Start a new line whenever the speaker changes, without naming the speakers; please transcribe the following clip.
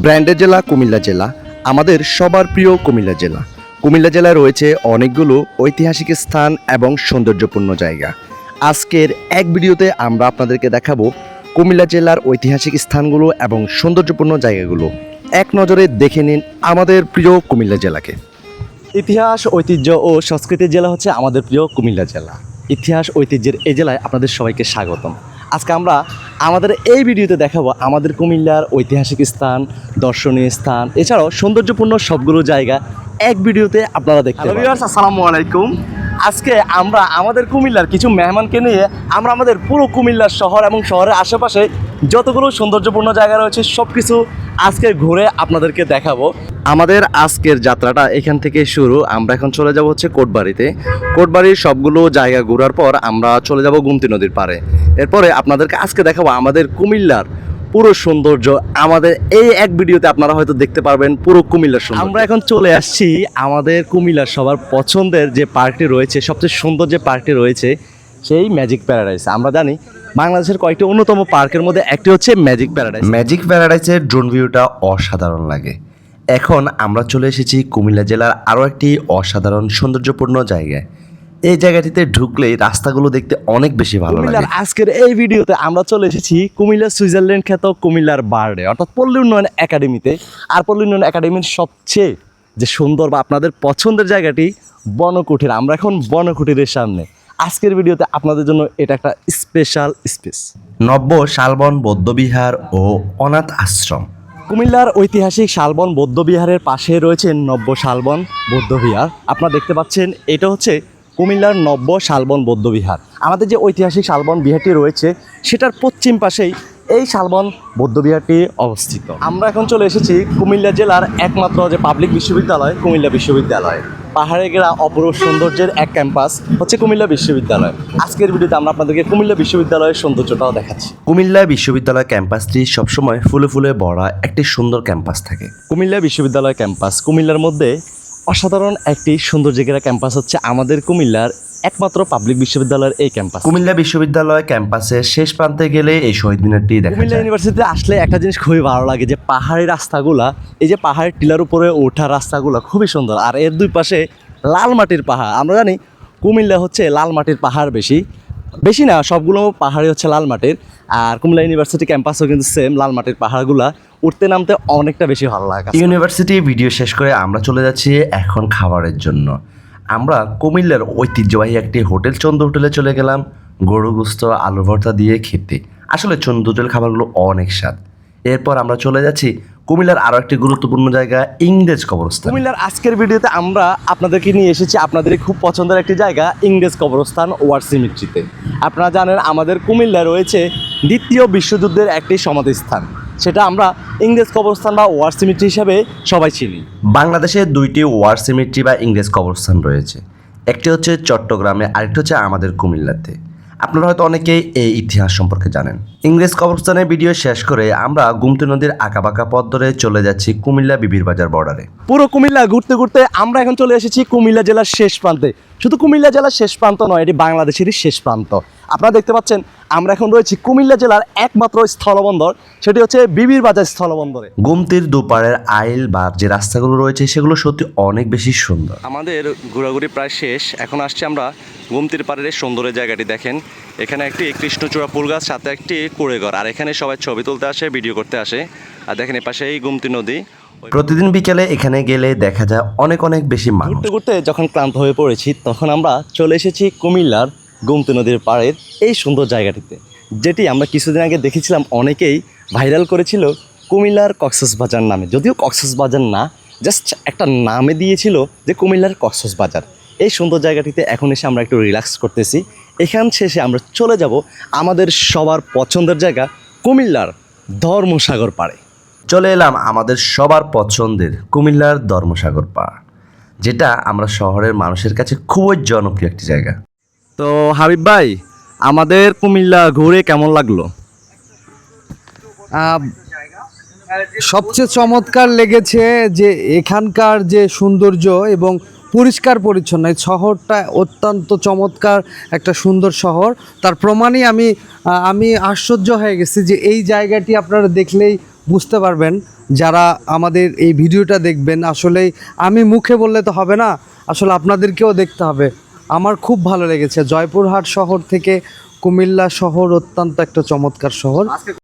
ব্র্যান্ডের জেলা কুমিল্লা জেলা, আমাদের সবার প্রিয় কুমিল্লা জেলা। কুমিল্লা জেলায় রয়েছে অনেকগুলো ঐতিহাসিক স্থান এবং সৌন্দর্যপূর্ণ জায়গা। আজকের এক ভিডিওতে আমরা আপনাদেরকে দেখাবো কুমিল্লা জেলার ঐতিহাসিক স্থানগুলো এবং সৌন্দর্যপূর্ণ জায়গাগুলো। এক নজরে দেখে নিন আমাদের প্রিয় কুমিল্লা জেলাকে। ইতিহাস, ঐতিহ্য ও সংস্কৃতির জেলা হচ্ছে আমাদের প্রিয় কুমিল্লা জেলা। ইতিহাস, ঐতিহ্যের এই জেলায় আপনাদের সবাইকে স্বাগতম। আজকে আমরা আমাদের এই ভিডিওতে দেখাবো আমাদের কুমিল্লার ঐতিহাসিক স্থান দর্শনীয় স্থান এছাড়াও সৌন্দর্যপূর্ণ সবগুলো জায়গা এক ভিডিওতে আপনারা দেখতে পাবেন। আসসালামু আলাইকুম। আজকে আমরা আমাদের কুমিল্লার কিছু মেহমানকে নিয়ে আমরা আমাদের পুরো কুমিল্লার শহর এবং শহরের আশেপাশে যতগুলো সৌন্দর্যপূর্ণ জায়গা রয়েছে সব কিছু আজকে ঘুরে আপনাদেরকে দেখাবো। আমাদের আজকের যাত্রাটা এখান থেকে শুরু। আমরা এখন চলে যাব হচ্ছে কোটবাড়িতে। কোটবাড়ির সবগুলো জায়গা ঘোরার পর আমরা চলে যাব গুমতি নদীর পাড়ে। এরপরে আপনাদেরকে আজকে দেখাবো আমাদের কুমিল্লার পুরো সৌন্দর্য। আমাদের এই এক ভিডিওতে আপনারা হয়তো দেখতে পারবেন পুরো কুমিল্লার সৌন্দর্য। আমরা এখন চলে আসছি আমাদের কুমিল্লার সবার পছন্দের যে পার্কটি রয়েছে, সবচেয়ে সুন্দর যে পার্কটি রয়েছে সেই ম্যাজিক প্যারাডাইস। আমরা জানি বাংলাদেশের কয়েকটি অন্যতম পার্কের মধ্যে একটি হচ্ছে ম্যাজিক প্যারাডাইস।
ম্যাজিক প্যারাডাইসের ড্রোন ভিউটা অসাধারণ লাগে। এখন আমরা চলে এসেছি কুমিল্লা জেলার আরও একটি অসাধারণ সৌন্দর্যপূর্ণ জায়গায়। এই জায়গাটিতে ঢুকলেই রাস্তাগুলো দেখতে অনেক বেশি ভালো লাগে।
আজকের এই ভিডিওতে আমরা চলে এসেছি কুমিল্লা সুইজারল্যান্ড খ্যাত কুমিল্লার বার্ডে অর্থাৎ পল্লী উন্নয়ন একাডেমিতে। আর পল্লী উন্নয়ন একাডেমির সবচেয়ে যে সুন্দর বা আপনাদের পছন্দের জায়গাটি বনকুঠির। আমরা এখন বনকুঠিরের সামনে। আজকের ভিডিওতে আপনাদের জন্য এটা একটা স্পেশাল স্পেস
নব্য শালবন বৌদ্ধবিহার ও অনাথ আশ্রম।
কুমিল্লার ঐতিহাসিক শালবন বৌদ্ধবিহারের পাশে রয়েছে নব্য শালবন বৌদ্ধবিহার। আপনারা দেখতে পাচ্ছেন এটা হচ্ছে কুমিল্লার নব্য শালবন বৌদ্ধবিহার। আমাদের যে ঐতিহাসিক শালবন বিহারটি রয়েছে সেটার পশ্চিম পাশেই এই শালবন বৌদ্ধবিহারটি অবস্থিত। আমরা এখন চলে এসেছি কুমিল্লা জেলার একমাত্র যে পাবলিক বিশ্ববিদ্যালয় কুমিল্লা বিশ্ববিদ্যালয়। পাহাড়ে ঘেরা অপরূপ সৌন্দর্যের এক ক্যাম্পাস হচ্ছে কুমিল্লা বিশ্ববিদ্যালয়। আজকের ভিডিওতে আমরা আপনাদেরকে কুমিল্লা বিশ্ববিদ্যালয়ের সৌন্দর্যটাও দেখাচ্ছি।
কুমিল্লা বিশ্ববিদ্যালয় ক্যাম্পাসটি সবসময় ফুলে ফুলে ভরা একটি সুন্দর ক্যাম্পাস থাকে।
কুমিল্লা বিশ্ববিদ্যালয় ক্যাম্পাস কুমিল্লার মধ্যে অসাধারণ একটি সৌন্দর্য ক্যাম্পাস হচ্ছে আমাদের কুমিল্লার একমাত্র পাবলিক বিশ্ববিদ্যালয়ের এই ক্যাম্পাস।
কুমিল্লা বিশ্ববিদ্যালয় ক্যাম্পাসের শেষ প্রান্তে গেলে এই শহীদ মিনারটি দেখা
কুমিল্লা ইউনিভার্সিটিতে আসলে একটা জিনিস খুবই ভালো লাগে যে পাহাড়ি রাস্তাগুলা এই যে পাহাড়ের টিলার উপরে ওঠা রাস্তাগুলো খুবই সুন্দর। আর এর দুই পাশে লাল মাটির পাহাড়। আমরা জানি কুমিল্লা হচ্ছে লাল মাটির পাহাড় বেশি। বেশি না সবগুলো পাহাড়ই হচ্ছে লাল মাটির। আর কুমিল্লা ইউনিভার্সিটি ক্যাম্পাসও কিন্তু সেম লাল মাটির পাহাড়গুলা। উঠতে নামতে অনেকটা বেশি ভালো লাগে
ইউনিভার্সিটি ভিডিও শেষ করে আমরা চলে যাচ্ছি এখন খাবারের জন্য। আমরা কুমিল্লার ঐতিহ্যবাহী একটি হোটেল চন্দ্র হোটেলে চলে গেলাম। গরু, গুস্ত আলু ভর্তা দিয়ে খেতে। আসলে চন্দ্র হোটেল খাবারগুলো অনেক স্বাদ। এরপর আমরা চলে যাচ্ছি কুমিল্লার আরও একটি গুরুত্বপূর্ণ জায়গা, ইংরেজ কবরস্থান।
কুমিল্লার আজকের ভিডিওতে আমরা আপনাদেরকে নিয়ে এসেছি আপনাদের খুব পছন্দের একটি জায়গা, ইংরেজ কবরস্থান ওয়ার সিমিট্রিতে। আপনারা জানেন আমাদের কুমিল্লা রয়েছে দ্বিতীয় বিশ্বযুদ্ধের একটি সমাধিস্থান। সেটা আমরা ইংরেজ কবরস্থান বা ওয়ার সিমিট্রি হিসাবে সবাই চিনি।
বাংলাদেশে দুইটি ওয়ার সিমেট্রি বা ইংরেজ কবরস্থান রয়েছে। একটি হচ্ছে চট্টগ্রামে আরেকটি হচ্ছে আমাদের কুমিল্লাতে। আপনারা হয়তো অনেকেই এই ইতিহাস সম্পর্কে জানেন। ইংরেজ কবরস্থানের ভিডিও শেষ করে আমরা গুমতি নদীর আঁকাবাঁকা পথ ধরে চলে যাচ্ছি কুমিল্লা বিবির বাজার বর্ডারে।
পুরো কুমিল্লা ঘুরতে ঘুরতে আমরা এখন চলে এসেছি কুমিল্লা জেলার শেষ প্রান্তে। শুধু কুমিল্লা জেলার শেষ প্রান্ত নয় এটি বাংলাদেশেরই শেষ প্রান্ত। আপনারা দেখতে পাচ্ছেন আমরা এখন রয়েছি কুমিল্লা জেলার একমাত্র স্থলবন্দর সেটি হচ্ছে বিবির বাজার স্থলবন্দরে।
গুমতির দুপারের আইল বা যে রাস্তাগুলো রয়েছে সেগুলো সত্যি অনেক বেশি সুন্দর।
আমাদের ঘোরাঘুরি প্রায় শেষ এখন আসছি আমরা গুমতির পাড়ের এই সুন্দরের জায়গাটি দেখেন। এখানে একটি কৃষ্ণচূড়া ফুল গাছ সাথে একটি কুড়েঘর আর এখানে সবাই ছবি তুলতে আসে ভিডিও করতে আসে। আর দেখেন এ পাশে এই গুমতি নদী।
প্রতিদিন বিকেলে এখানে গেলে দেখা যায় অনেক অনেক বেশি মানুষ।
ঘুরতে ঘুরতে যখন ক্লান্ত হয়ে পড়েছি তখন আমরা চলে এসেছি কুমিল্লার গুমতি নদীর পাড়ের এই সুন্দর জায়গাটিতে, যেটি আমরা কিছুদিন আগে দেখেছিলাম অনেকেই ভাইরাল করেছিল কুমিল্লার কক্সবাজার নামে। যদিও কক্সবাজার না জাস্ট একটা নামে দিয়েছিল যে কুমিল্লার কক্সবাজার। এই সুন্দর জায়গাটিতে এখন এসে আমরা একটু রিল্যাক্স করতেছি। এখান শেষে আমরা চলে যাব আমাদের সবার পছন্দের জায়গা কুমিল্লার ধর্মসাগর পাড়ে।
চলে এলাম আমাদের সবার পছন্দের কুমিল্লার ধর্মসাগর পাড়, যেটা আমরা শহরের মানুষের কাছে খুবই জনপ্রিয় একটি জায়গা।
তো হাবিব ভাই, আমাদের কুমিল্লা ঘুরে কেমন লাগল?
সবচেয়ে চমৎকার লেগেছে যে এখানকার যে সৌন্দর্য এবং পরিষ্কার পরিচ্ছন্ন, এই শহরটা অত্যন্ত চমৎকার একটা সুন্দর শহর। তার প্রমাণই আমি আমি আশ্চর্য হয়ে গেছি যে এই জায়গাটি আপনারা দেখলেই বুঝতে পারবেন, যারা আমাদের এই ভিডিওটা দেখবেন, আসলেই আমি মুখে বললে তো হবে না, আসলে আপনাদেরকেও দেখতে হবে। আমার খুব ভালো লেগেছে। জয়পুরহাট শহর থেকে কুমিল্লা শহর অত্যন্ত একটা চমৎকার শহর।